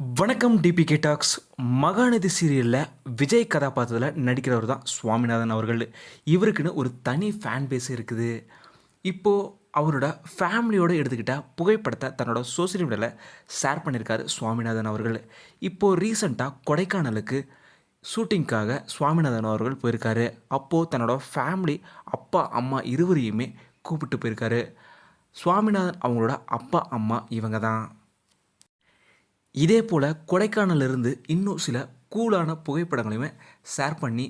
வணக்கம் DPK tax. Mahanadi சீரியலில் விஜய் கதாபாத்திரத்தில் நடிக்கிறவர் தான் சுவாமிநாதன் அவர்கள். இவருக்குன்னு ஒரு தனி ஃபேன் பேஸ் இருக்குது. இப்போது அவரோட ஃபேமிலியோடு எடுத்துக்கிட்ட புகைப்படத்தை தன்னோட சோசியல் மீடியாவில் ஷேர் பண்ணியிருக்காரு சுவாமிநாதன் அவர்கள். இப்போது ரீசண்டாக கொடைக்கானலுக்கு ஷூட்டிங்க்காக சுவாமிநாதன் அவர்கள் போயிருக்காரு. அப்போது தன்னோட ஃபேமிலி அப்பா அம்மா இருவரையுமே கூப்பிட்டு போயிருக்காரு. சுவாமிநாதன் அவங்களோட அப்பா அம்மா இவங்க தான். இதே போல் கொடைக்கானலிருந்து இன்னும் சில கூலான புகைப்படங்களையுமே ஷேர் பண்ணி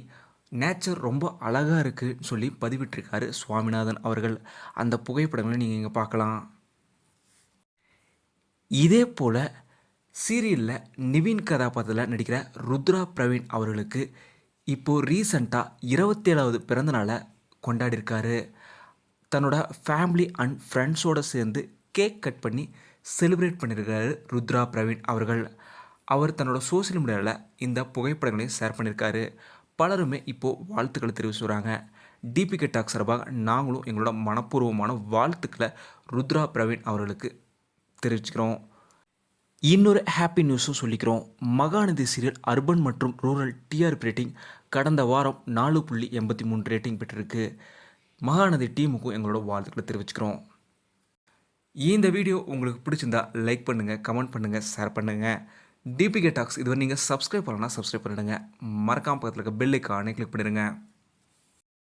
நேச்சர் ரொம்ப அழகாக இருக்குன்னு சொல்லி பதிவிட்டிருக்காரு சுவாமிநாதன் அவர்கள். அந்த புகைப்படங்களை நீங்கள் இங்கே பார்க்கலாம். இதே போல் சீரியலில் நிவின் கதாபாத்திரத்தில் நடிக்கிற ருத்ரா பிரவீன் அவர்களுக்கு இப்போது ரீசண்டாக இருபத்தேழாவது பிறந்தநாளை கொண்டாடியிருக்காரு. தன்னோட ஃபேமிலி அண்ட் ஃப்ரெண்ட்ஸோடு சேர்ந்து கேக் கட் பண்ணி செலிப்ரேட் பண்ணியிருக்காரு ருத்ரா பிரவீன் அவர்கள். அவர் தன்னோட சோஷியல் மீடியாவில் இந்த புகைப்படங்களையும் ஷேர் பண்ணியிருக்காரு பலருமே இப்போது வாழ்த்துக்களை தெரிவிச்சுறாங்க டிபிகே டாக் சார்பாக நாங்களும் எங்களோட மனப்பூர்வமான வாழ்த்துக்களை ருத்ரா பிரவீன் அவர்களுக்கு தெரிவிச்சுக்கிறோம். இன்னொரு ஹாப்பி நியூஸும் சொல்லிக்கிறோம். மகாநதி சீரியல் அர்பன் மற்றும் ரூரல் டிஆர்பி ரேட்டிங் கடந்த வாரம் நாலு புள்ளி எண்பத்தி மூணு ரேட்டிங் பெற்றிருக்கு. மகாநதி டீமுக்கும் எங்களோட வாழ்த்துக்களை தெரிவிச்சுக்கிறோம். இந்த வீடியோ உங்களுக்கு பிடிச்சிருந்தா லைக் பண்ணுங்கள் கமெண்ட் பண்ணுங்கள் ஷேர் பண்ணுங்கள் டிபிகே டாக்ஸ் இதுவரை நீங்கள் சப்ஸ்கிரைப் பண்ணலாம் சப்ஸ்கிரைப் பண்ணிடுங்க. மறக்காம பக்கத்தில் இருக்க பெல் ஐக்கானே கிளிக் பண்ணிடுங்க.